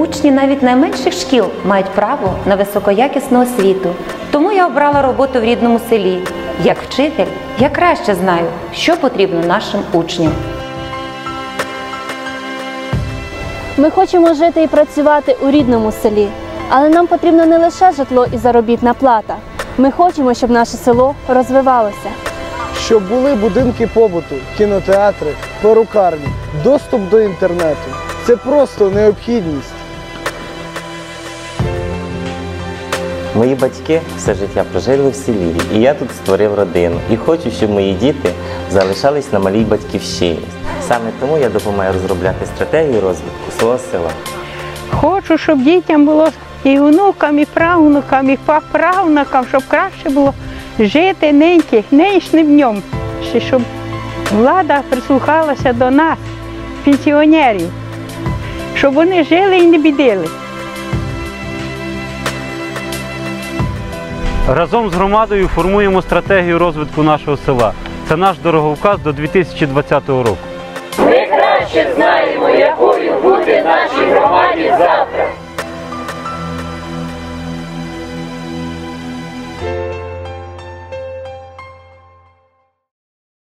учні навіть найменших шкіл мають право на високоякісну освіту. Тому я обрала роботу в рідному селі. Як вчитель, я краще знаю, що потрібно нашим учням. Ми хочемо жити і працювати у рідному селі, але нам потрібно не лише житло і заробітна плата. Ми хочемо, щоб наше село розвивалося. Щоб були будинки побуту, кінотеатри, перукарні, доступ до інтернету. Це просто необхідність. Мої батьки все життя прожили в селі, і я тут створив родину. І хочу, щоб мої діти залишались на малій батьківщині. Саме тому я допомагаю розробляти стратегію розвитку свого села. Хочу, щоб дітям було і внукам, і правнукам, і правнукам, щоб краще було жити ниньки, нинішнім днем, щоб влада прислухалася до нас, пенсіонерів, щоб вони жили і не бідили. Разом з громадою формуємо стратегію розвитку нашого села. Це наш дороговказ до 2020 року. Ми краще знаємо,